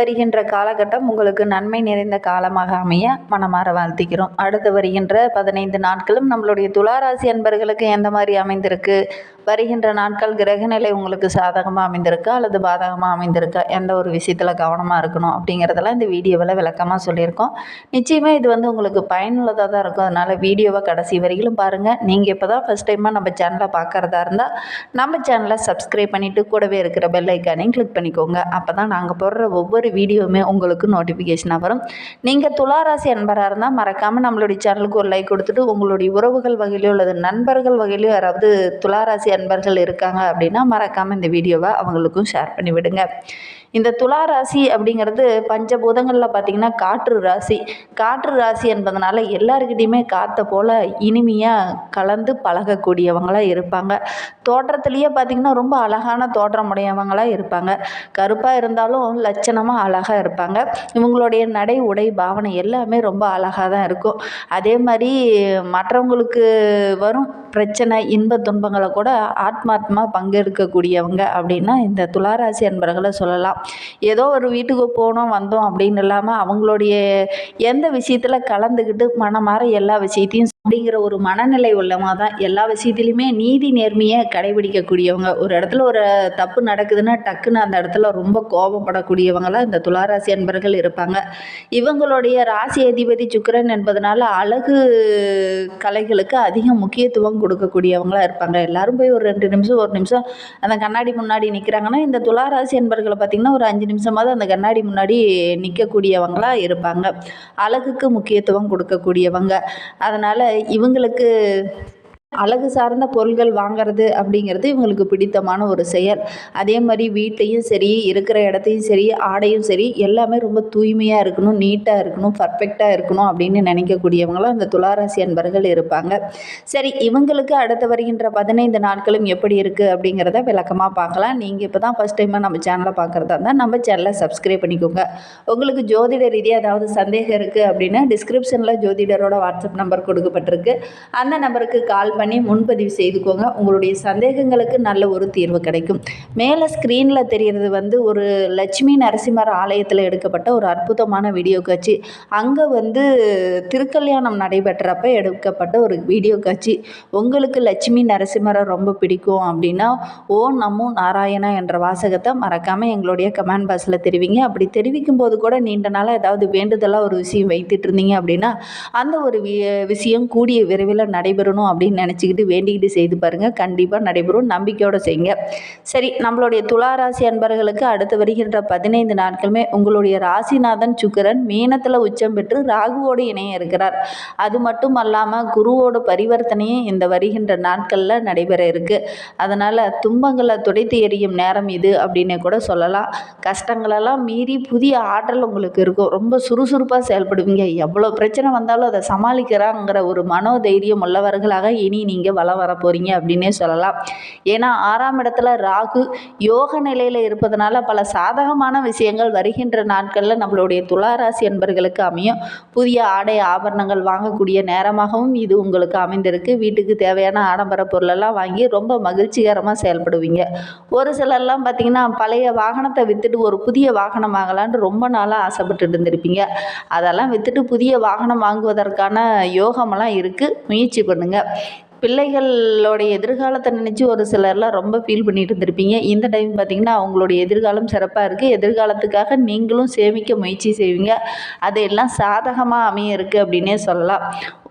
வருகின்ற காலகட்டம் உங்களுக்கு நன்மை நிறைந்த காலமாக அமைய மனமாற வாழ்த்திக்கிறோம் அடுத்து வருகின்ற பதினைந்து நாட்களும் நம்மளுடைய துளாராசி அன்பர்களுக்கு எந்த மாதிரி அமைந்திருக்கு? வருகின்ற நாட்கள் கிரகநிலை உங்களுக்கு சாதகமாக அமைந்திருக்கா? அல்லது பாதகமாக அமைந்திருக்கா? எந்த ஒரு விஷயத்தில் கவனமாக இருக்கணும்? அப்படிங்கிறதெல்லாம் இந்த வீடியோவில் விளக்கமாக சொல்லியிருக்கோம். நிச்சயமாக இது வந்து உங்களுக்கு பயனுள்ளதாக தான் இருக்கும். அதனால் வீடியோவை கடைசி வரையிலும் பாருங்கள் நீங்கள் இப்போ தான் ஃபஸ்ட் டைமாக நம்ம சேனலை பார்க்குறதா இருந்தால் நம்ம சேனலை சப்ஸ்கிரைப் பண்ணிவிட்டு கூடவே இருக்கிற பெல் ஐக்கானையும் கிளிக் பண்ணிக்கோங்க. அப்போ தான் நாங்கள் போடுற ஒவ்வொரு வீடியோவுமே உங்களுக்கு நோட்டிஃபிகேஷனாக வரும். நீங்கள் துளாராசி அன்பராக இருந்தால் மறக்காமல் நம்மளுடைய சேனலுக்கு ஒரு லைக் கொடுத்துட்டு உங்களுடைய உறவுகள் வகையிலோ அல்லது நண்பர்கள் வகையிலோ யாராவது துளாராசி அன்பர்கள் இருக்காங்க அப்படின்னா மறக்காமல் இந்த வீடியோவை அவங்களுக்கும் ஷேர் பண்ணி விடுங்க. இந்த துலா ராசி அப்படிங்கிறது பஞ்சபூதங்களில் பார்த்திங்கன்னா காற்று ராசி. காற்று ராசி என்பதனால எல்லாருக்கிட்டேயுமே காற்றை போல் இனிமையாக கலந்து பழகக்கூடியவங்களாக இருப்பாங்க. தோற்றத்துலேயே பார்த்திங்கன்னா ரொம்ப அழகான தோற்றம் உடையவங்களாக இருப்பாங்க. கருப்பாக இருந்தாலும் லட்சணமாக அழகாக இருப்பாங்க. இவங்களுடைய நடை உடை பாவனை எல்லாமே ரொம்ப அழகாக தான் இருக்கும். அதே மாதிரி மற்றவங்களுக்கு வரும் பிரச்சனை இன்ப துன்பங்களை கூட ஆத்மாத்மா பங்கெடுக்கக்கூடியவங்க அப்படின்னா இந்த துளாராசி அன்பர்களை சொல்லலாம். ஏதோ ஒரு வீட்டுக்கு போனோம் வந்தோம் அப்படின்னு இல்லாமல் அவங்களுடைய எந்த விஷயத்தில் கலந்துக்கிட்டு மனமாற எல்லா விஷயத்தையும் அப்படிங்கிற ஒரு மனநிலை உள்ளவங்க தான் எல்லா விஷயத்துலையுமே நீதி நேர்மையை கடைபிடிக்கக்கூடியவங்க. ஒரு இடத்துல ஒரு தப்பு நடக்குதுன்னா டக்குன்னு அந்த இடத்துல ரொம்ப கோபப்படக்கூடியவங்களாம் இந்த துளாராசி அன்பர்கள் இருப்பாங்க. இவங்களுடைய ராசி அதிபதி சுக்கரன் என்பதனால அழகு கலைகளுக்கு அதிக முக்கியத்துவம் கொடுக்கக்கூடியவங்களா இருப்பாங்க. எல்லாரும் போய் ஒரு ரெண்டு நிமிஷம் ஒரு நிமிஷம் அந்த கண்ணாடி முன்னாடி நிற்கிறாங்கன்னா இந்த துளாராசி அன்பர்களை பார்த்திங்கன்னா ஒரு அஞ்சு நிமிஷமாவது அந்த கண்ணாடி முன்னாடி நிற்கக்கூடியவங்களா இருப்பாங்க. அழகுக்கு முக்கியத்துவம் கொடுக்கக்கூடியவங்க. அதனால் இவங்களுக்கு அழகு சார்ந்த பொருள்கள் வாங்கிறது அப்படிங்கிறது இவங்களுக்கு பிடித்தமான ஒரு செயல். அதே மாதிரி வீட்டையும் சரி இருக்கிற இடத்தையும் சரி ஆடையும் சரி எல்லாமே ரொம்ப தூய்மையாக இருக்கணும் நீட்டாக இருக்கணும் பர்ஃபெக்டாக இருக்கணும் அப்படின்னு நினைக்கக்கூடியவங்களும் அந்த துளாராசி அன்பர்கள் இருப்பாங்க. சரி இவங்களுக்கு அடுத்து வருகின்ற பதினைந்து நாட்களும் எப்படி இருக்குது அப்படிங்கிறத விளக்கமாக பார்க்கலாம். நீங்கள் இப்போ தான் ஃபஸ்ட் டைமாக நம்ம சேனலை பார்க்குறதா இருந்தால் நம்ம சேனலை சப்ஸ்கிரைப் பண்ணிக்கோங்க. உங்களுக்கு ஜோதிட ரீதியாக ஏதாவது சந்தேகம் இருக்குது அப்படின்னா டிஸ்கிரிப்ஷனில் ஜோதிடரோட வாட்ஸ்அப் நம்பர் கொடுக்கப்பட்டிருக்கு. அந்த நம்பருக்கு கால் பண்ணி முன்பதிவு செய்துக்கோங்க. உங்களுடைய சந்தேகங்களுக்கு நல்ல ஒரு தீர்வு கிடைக்கும். மேலே ஸ்க்ரீனில் தெரிகிறது வந்து ஒரு லட்சுமி நரசிம்மர் ஆலயத்தில் எடுக்கப்பட்ட ஒரு அற்புதமான வீடியோ காட்சி. அங்கே வந்து திருக்கல்யாணம் நடைபெற்றப்ப எடுக்கப்பட்ட ஒரு வீடியோ காட்சி. உங்களுக்கு லட்சுமி நரசிம்மரை ரொம்ப பிடிக்கும் அப்படின்னா ஓ நமோ நாராயணா என்ற வாசகத்தை மறக்காமல் எங்களுடைய கமெண்ட் பாக்ஸில் தெரிவிங்க. அப்படி தெரிவிக்கும் போது கூட நீண்ட நாளாக ஏதாவது வேண்டுதலாக ஒரு விஷயம் வைத்துட்டு இருந்தீங்க அப்படின்னா அந்த ஒரு விஷயம் கூடிய விரைவில் நடைபெறணும் அப்படின்னு நினச்சிக்கிட்டு வேண்டிக்கிட்டு செய்து பாருங்கள் கண்டிப்பாக நடைபெறும். நம்பிக்கையோடு செய்யுங்க. சரி நம்மளுடைய துளாராசி அன்பர்களுக்கு அடுத்து வருகின்ற பதினைந்து நாட்களுமே உங்களுடைய ராசிநாதன் சுக்கிரன் மீனத்தில் உச்சம் பெற்று ராகுவோடு இணைய இருக்கிறார். அது மட்டும் அல்லாமல் குருவோட பரிவர்த்தனையும் இந்த வருகின்ற நாட்களில் நடைபெற இருக்குது அதனால் துன்பங்களை துடைத்து எறியும் நேரம் இது அப்படின்னு கூட சொல்லலாம். கஷ்டங்களெல்லாம் மீறி புதிய ஆற்றல் உங்களுக்கு இருக்கும். ரொம்ப சுறுசுறுப்பாக செயல்படுவீங்க. எவ்வளோ பிரச்சனை வந்தாலும் அதை சமாளிக்கிறாங்கிற ஒரு மனோதைரியம் உள்ளவர்களாக இனி நீங்கள் வளம் வர போகிறீங்க அப்படின்னே சொல்லலாம். ஏன்னா ஆறாம் இடத்துல ராகு யோக நிலையில் இருப்பதனால பல சாதகமான விஷயங்கள் வருகின்ற நாட்களில் நம்மளுடைய துளாராசி என்பர்களுக்கு அமையும். புதிய ஆடை ஆபரணங்கள் வாங்கக்கூடிய நேரமாகவும் இது உங்களுக்கு அமைந்திருக்கு. வீட்டுக்கு தேவையான ஆடம்பர பொருளெல்லாம் வாங்கி ரொம்ப மகிழ்ச்சிகரமாக செயல்படுவீங்க. ஒரு சிலர்லாம் பார்த்திங்கன்னா பழைய வாகனத்தை விற்றுட்டு ஒரு புதிய வாகனம் வாங்கலான்னு ரொம்ப நாளாக ஆசைப்பட்டு இருந்திருப்பீங்க. அதெல்லாம் விற்றுட்டு புதிய வாகனம் வாங்குவதற்கான யோகமெல்லாம் இருக்குது முயற்சி பண்ணுங்கள் பிள்ளைகளோடைய எதிர்காலத்தை நினச்சி ஒரு சிலர்லாம் ரொம்ப ஃபீல் பண்ணிட்டு இருந்திருப்பீங்க. இந்த டைம் பார்த்திங்கன்னா அவங்களுடைய எதிர்காலம் சிறப்பாக இருக்குது எதிர்காலத்துக்காக நீங்களும் சேமிக்க முயற்சி செய்வீங்க. அதையெல்லாம் சாதகமாக அமைய இருக்குது அப்படின்னே சொல்லலாம்.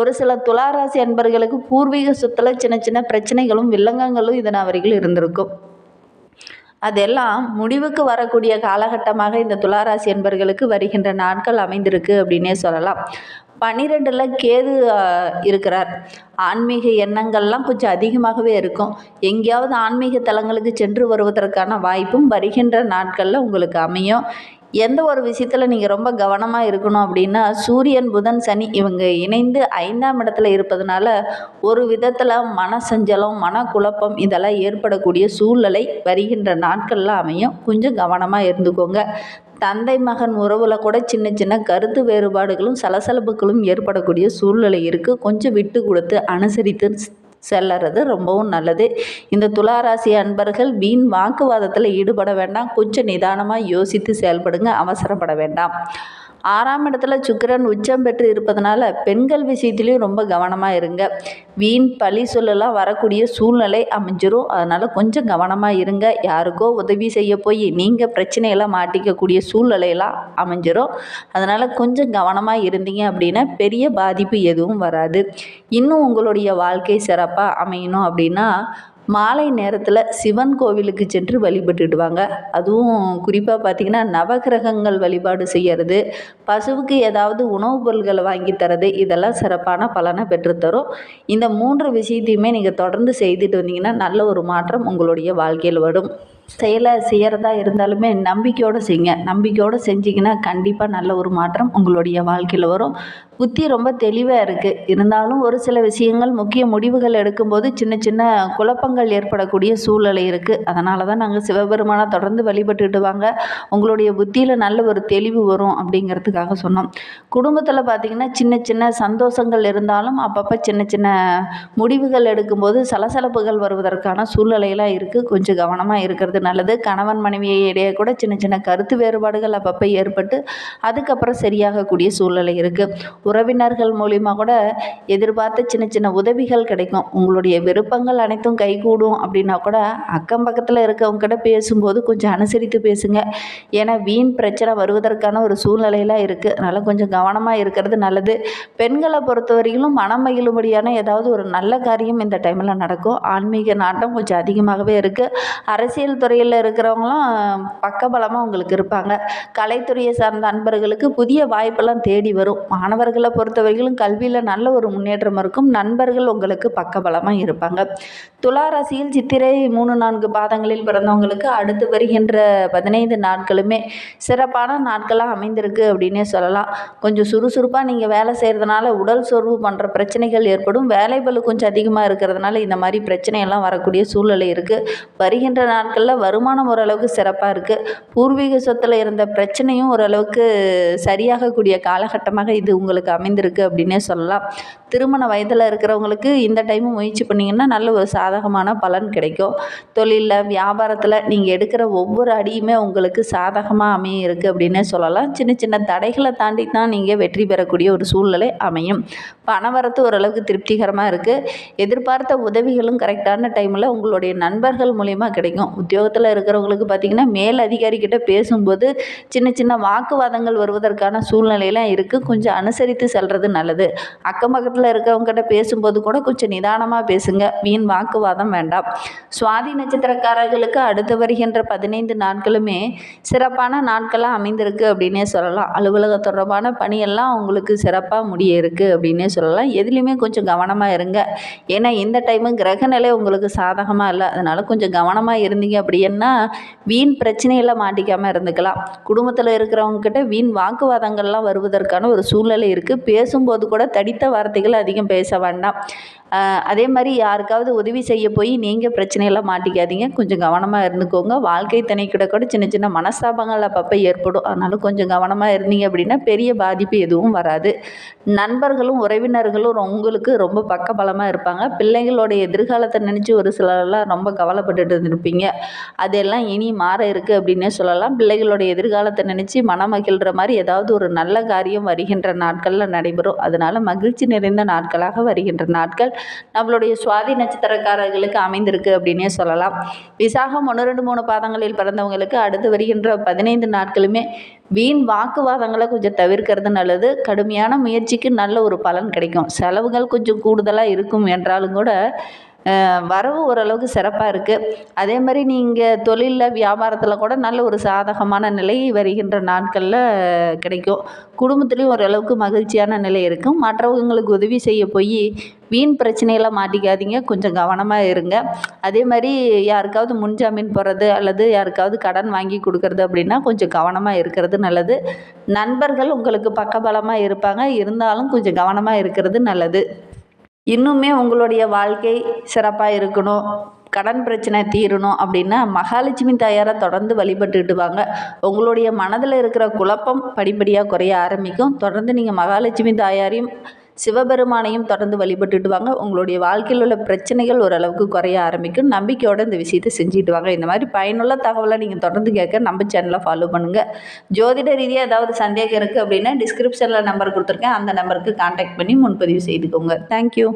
ஒரு சில துளாராசி அன்பர்களுக்கு பூர்வீக சொத்தில் சின்ன சின்ன பிரச்சனைகளும் வில்லங்கங்களும் இதன் வரைக்கும் இருந்திருக்கும். அதெல்லாம் முடிவுக்கு வரக்கூடிய காலகட்டமாக இந்த துளாராசி என்பர்களுக்கு வருகின்ற நாட்கள் அமைந்திருக்கு அப்படின்னே சொல்லலாம். பன்னிரெண்டில் கேது இருக்கிறார். ஆன்மீக எண்ணங்கள்லாம் கொஞ்சம் அதிகமாகவே இருக்கும். எங்கேயாவது ஆன்மீக தலங்களுக்கு சென்று வருவதற்கான வாய்ப்பும் வருகின்ற நாட்களில் உங்களுக்கு அமையும். எந்த ஒரு விஷயத்தில் நீங்கள் ரொம்ப கவனமாக இருக்கணும் அப்படின்னா சூரியன் புதன் சனி இவங்க இணைந்து ஐந்தாம் இடத்துல இருப்பதனால ஒரு விதத்தில் மன சஞ்சலம் மனக்குழப்பம் இதெல்லாம் ஏற்படக்கூடிய சூழ்நிலை வருகின்ற நாட்களில் அமையும். கொஞ்சம் கவனமாக இருந்துக்கோங்க. தந்தை மகன் உறவில் கூட சின்ன சின்ன கருத்து வேறுபாடுகளும் சலசலப்புகளும் ஏற்படக்கூடிய சூழ்நிலை இருக்குது கொஞ்சம் விட்டு கொடுத்து அனுசரித்து செல்லறது ரொம்பவும் நல்லது. இந்த துளாராசி அன்பர்கள் வீண் வாக்குவாதத்தில் ஈடுபட வேண்டாம். கொஞ்சம் நிதானமாக யோசித்து செயல்படுங்க. அவசரப்பட வேண்டாம். ஆறாம் இடத்துல சுக்கிரன் உச்சம் பெற்று இருப்பதனால பெண்கள் விஷயத்துலேயும் ரொம்ப கவனமாக இருங்க. வீண் பழி சொல்லலாம் வரக்கூடிய சூழ்நிலை அமைஞ்சிரும். அதனால் கொஞ்சம் கவனமாக இருங்க. யாருக்கோ உதவி செய்ய போய் நீங்கள் பிரச்சனையெல்லாம் மாட்டிக்கக்கூடிய சூழ்நிலையெல்லாம் அமைஞ்சிரும். அதனால் கொஞ்சம் கவனமாக இருந்தீங்க அப்படின்னா பெரிய பாதிப்பு எதுவும் வராது. இன்னும் உங்களுடைய வாழ்க்கை சிறப்பாக அமையணும் அப்படின்னா மாலை நேரத்தில் சிவன் கோவிலுக்கு சென்று வழிபட்டுடுவாங்க. அதுவும் குறிப்பாக பார்த்திங்கன்னா நவகிரகங்கள் வழிபாடு செய்கிறது பசுவுக்கு ஏதாவது உணவுப் பொருள்களை வாங்கி தரது இதெல்லாம் சிறப்பான பலனை பெற்றுத்தரும். இந்த மூன்று விஷயத்தையுமே நீங்கள் தொடர்ந்து செய்துட்டு வந்தீங்கன்னா நல்ல ஒரு மாற்றம் உங்களுடைய வாழ்க்கையில் வரும். செயலை செய்கிறதா இருந்தாலுமே நம்பிக்கையோடு செய்யுங்க. நம்பிக்கையோடு செஞ்சிங்கன்னா கண்டிப்பாக நல்ல ஒரு மாற்றம் உங்களுடைய வாழ்க்கையில் வரும். புத்தி ரொம்ப தெளிவாக இருக்குது இருந்தாலும் ஒரு சில விஷயங்கள் முக்கிய முடிவுகள் எடுக்கும்போது சின்ன சின்ன குழப்பங்கள் ஏற்படக்கூடிய சூழ்நிலை இருக்குது அதனால தான் நாங்கள் சிவபெருமானை தொடர்ந்து வழிபட்டுட்டு வாங்க உங்களுடைய புத்தியில் நல்ல ஒரு தெளிவு வரும் அப்படிங்கிறதுக்காக சொன்னோம். குடும்பத்தில் பார்த்திங்கன்னா சின்ன சின்ன சந்தோஷங்கள் இருந்தாலும் அப்பப்போ சின்ன சின்ன முடிவுகள் எடுக்கும்போது சலசலப்புகள் வருவதற்கான சூழ்நிலையெல்லாம் இருக்குது கொஞ்சம் கவனமாக இருக்கிறது நல்லது. கணவன் மனைவியை இடையே கூட சின்ன சின்ன கருத்து வேறுபாடுகள் அப்பப்போ ஏற்பட்டு அதுக்கப்புறம் சரியாகக்கூடிய சூழ்நிலை இருக்குது உறவினர்கள் மூலிமா கூட எதிர்பார்த்த சின்ன சின்ன உதவிகள் கிடைக்கும். உங்களுடைய விருப்பங்கள் அனைத்தும் கூடும் அப்படின்னா கூட அக்கம் பக்கத்தில் இருக்கவங்க கிட்ட பேசும்போது கொஞ்சம் அனுசரித்து பேசுங்க. ஏன்னா வீண் பிரச்சனை வருவதற்கான ஒரு சூழ்நிலையெல்லாம் இருக்குது அதனால் கொஞ்சம் கவனமாக இருக்கிறது நல்லது. பெண்களை பொறுத்த வரையிலும் மனம் மகிழும்படியான ஏதாவது ஒரு நல்ல காரியம் இந்த டைமில் நடக்கும். ஆன்மீக நாட்டம் கொஞ்சம் அதிகமாகவே இருக்குது அரசியல் துறையில் இருக்கிறவங்களும் பக்கபலமாக உங்களுக்கு இருப்பாங்க. கலைத்துறையை சார்ந்த அன்பர்களுக்கு புதிய வாய்ப்பெல்லாம் தேடி வரும். மாணவர்களை பொறுத்தவரையிலும் கல்வியில் நல்ல ஒரு முன்னேற்றம் இருக்கும். நண்பர்கள் உங்களுக்கு பக்கபலமாக இருப்பாங்க. துலா துளாராசியில் சித்திரை மூணு நான்கு பாதங்களில் பிறந்தவங்களுக்கு அடுத்து வருகின்ற பதினைந்து நாட்களுமே சிறப்பான நாட்களாக அமைந்திருக்கு அப்படின்னே சொல்லலாம். கொஞ்சம் சுறுசுறுப்பாக நீங்கள் வேலை செய்கிறதுனால உடல் சோர்வு போன்ற பிரச்சனைகள் ஏற்படும். வேலை பலு கொஞ்சம் அதிகமாக இருக்கிறதுனால இந்த மாதிரி பிரச்சனையெல்லாம் வரக்கூடிய சூழ்நிலை இருக்குது வருகின்ற நாட்களில் வருமானம் ஓரளவுக்கு சிறப்பாக இருக்குது பூர்வீக சொத்தில் இருந்த பிரச்சனையும் ஓரளவுக்கு சரியாகக்கூடிய காலகட்டமாக இது உங்களுக்கு அமைந்திருக்கு அப்படின்னே சொல்லலாம். திருமண வயதில் இருக்கிறவங்களுக்கு இந்த டைமும் முயற்சி பண்ணிங்கன்னா நல்ல ஒரு சாதகமான பலன் கிடைக்கும். தொழிலில் வியாபாரத்தில் நீங்கள் எடுக்கிற ஒவ்வொரு அடியுமே உங்களுக்கு சாதகமாக அமைய இருக்குது அப்படின்னே சொல்லலாம். சின்ன சின்ன தடைகளை தாண்டி தான் நீங்கள் வெற்றி பெறக்கூடிய ஒரு சூழ்நிலை அமையும். பணவரத்து ஓரளவுக்கு திருப்திகரமாக இருக்குது எதிர்பார்த்த உதவிகளும் கரெக்டான டைமில் உங்களுடைய நண்பர்கள் மூலிமா கிடைக்கும். உத்தியோகத்தில் இருக்கிறவங்களுக்கு பார்த்திங்கன்னா மேல் அதிகாரிக்கிட்ட பேசும்போது சின்ன சின்ன வாக்குவாதங்கள் வருவதற்கான சூழ்நிலையெல்லாம் இருக்குது கொஞ்சம் அனுசரித்து செல்வது நல்லது. அக்கம் பக்கத்தில் இருக்கிறவங்ககிட்ட பேசும்போது கூட கொஞ்சம் நிதானமாக பேசுங்க. வீண் வாக்குவாதம் வேண்டாம் சுவாதி நட்சத்திரக்காரர்களுக்கு அடுத்து வருகின்ற பதினைந்து நாட்களுமே சிறப்பான நாட்களாக அமைந்திருக்கு அப்படின்னே சொல்லலாம். அலுவலக தொடர்பான பணியெல்லாம் உங்களுக்கு சிறப்பாக முடிய இருக்குது அப்படின்னே சொல்லலாம். எதுலேயுமே கொஞ்சம் கவனமாக இருங்க. ஏன்னா இந்த டைமு கிரகநிலை உங்களுக்கு சாதகமாக இல்லை. அதனால் கொஞ்சம் கவனமாக இருந்தீங்க அப்படின்னா வீண் பிரச்சனையில் மாட்டிக்காமல் இருந்துக்கலாம். குடும்பத்தில் இருக்கிறவங்க கிட்ட வீண் வாக்குவாதங்கள்லாம் வருவதற்கான ஒரு சூழ்நிலை இருக்குது பேசும்போது கூட தடித்த வார்த்தைகள் அதிகம் பேச வேண்டாம். அதே மாதிரி யாருக்காவது உதவி செய்ய போய் நீங்கள் பிரச்சனையெல்லாம் மாட்டிக்காதீங்க. கொஞ்சம் கவனமாக இருந்துக்கோங்க. வாழ்க்கை துணை கூட சின்ன சின்ன மனஸ்தாபங்கள் அப்பப்போ ஏற்படும். அதனால் கொஞ்சம் கவனமாக இருந்தீங்க அப்படின்னா பெரிய பாதிப்பு எதுவும் வராது. நண்பர்களும் உறவினர்களும் உங்களுக்கு ரொம்ப பக்கபலமாக இருப்பாங்க. பிள்ளைங்களோட எதிர்காலத்தை நினச்சி ஒரு சிலர்லாம் ரொம்ப கவலைப்பட்டுட்டு இருந்திருப்பீங்க. அதெல்லாம் இனி மாற இருக்குது அப்படின்னே சொல்லலாம். பிள்ளைகளோட எதிர்காலத்தை நினச்சி மனம் மகிழ்கிற மாதிரி ஏதாவது ஒரு நல்ல காரியம் வருகின்ற நாட்களில் நடைபெறும். அதனால் மகிழ்ச்சி நிறைந்த நாட்களாக வருகின்ற நாட்கள். நம்மளுடைய சுவாதி நட்சத்திரக்காரர்களுக்கு அமைந்திருக்கு அப்படின்னே சொல்லலாம். விசாகம் ஒன்று ரெண்டு மூணு பாதங்களில் பிறந்தவங்களுக்கு அடுத்து வருகின்ற பதினைந்து நாட்களுமே வீண் வாக்குவாதங்களை கொஞ்சம் தவிர்க்கிறது நல்லது. கடுமையான முயற்சிக்கு நல்ல ஒரு பலன் கிடைக்கும். செலவுகள் கொஞ்சம் கூடுதலாக இருக்கும் என்றாலும் கூட வரவு ஓரளவுக்கு சிறப்பாக இருக்குது அதே மாதிரி நீங்கள் தொழிலில் வியாபாரத்தில் கூட நல்ல ஒரு சாதகமான நிலை வருகின்ற நாட்களில் கிடைக்கும். குடும்பத்துலேயும் ஓரளவுக்கு மகிழ்ச்சியான நிலை இருக்கும். மற்றவங்களுக்கு உதவி செய்ய போய் வீண் பிரச்சனையில் மாட்டிக்காதீங்க. கொஞ்சம் கவனமாக இருங்க. அதே மாதிரி யாருக்காவது முன்ஜாமீன் போடுறது அல்லது யாருக்காவது கடன் வாங்கி கொடுக்கறது அப்படின்னா கொஞ்சம் கவனமாக இருக்கிறது நல்லது. நண்பர்கள் உங்களுக்கு பக்கபலமாக இருப்பாங்க. இருந்தாலும் கொஞ்சம் கவனமாக இருக்கிறது நல்லது. இன்னுமே உங்களுடைய வாழ்க்கை சிறப்பாக இருக்கணும். கடன் பிரச்சனை தீரணும் அப்படின்னா மகாலட்சுமி தாயாரை தொடர்ந்து வழிபட்டுட்டு வாங்க உங்களுடைய மனதில் இருக்கிற குழப்பம் படிப்படியாக குறைய ஆரம்பிக்கும். தொடர்ந்து நீங்கள் மகாலட்சுமி தாயாரையும் சிவபெருமானையும் தொடர்ந்து வழிபட்டுட்டு வாங்க உங்களுடைய வாழ்க்கையில் உள்ள பிரச்சனைகள் ஓரளவுக்கு குறைய ஆரம்பிக்கும். நம்பிக்கையோடு இந்த விஷயத்தை செஞ்சுட்டு வாங்க. இந்த மாதிரி பயனுள்ள தகவலை நீங்கள் தொடர்ந்து கேட்க நம்ம சேனலை ஃபாலோ பண்ணுங்கள் ஜோதிட ரீதியாக ஏதாவது சந்தேகம் இருக்குது அப்படின்னா டிஸ்கிரிப்ஷனில் நம்பர் கொடுத்துருக்கேன். அந்த நம்பருக்கு காண்டாக்ட் பண்ணி முன்பதிவு செய்துக்கோங்க. தேங்க்யூ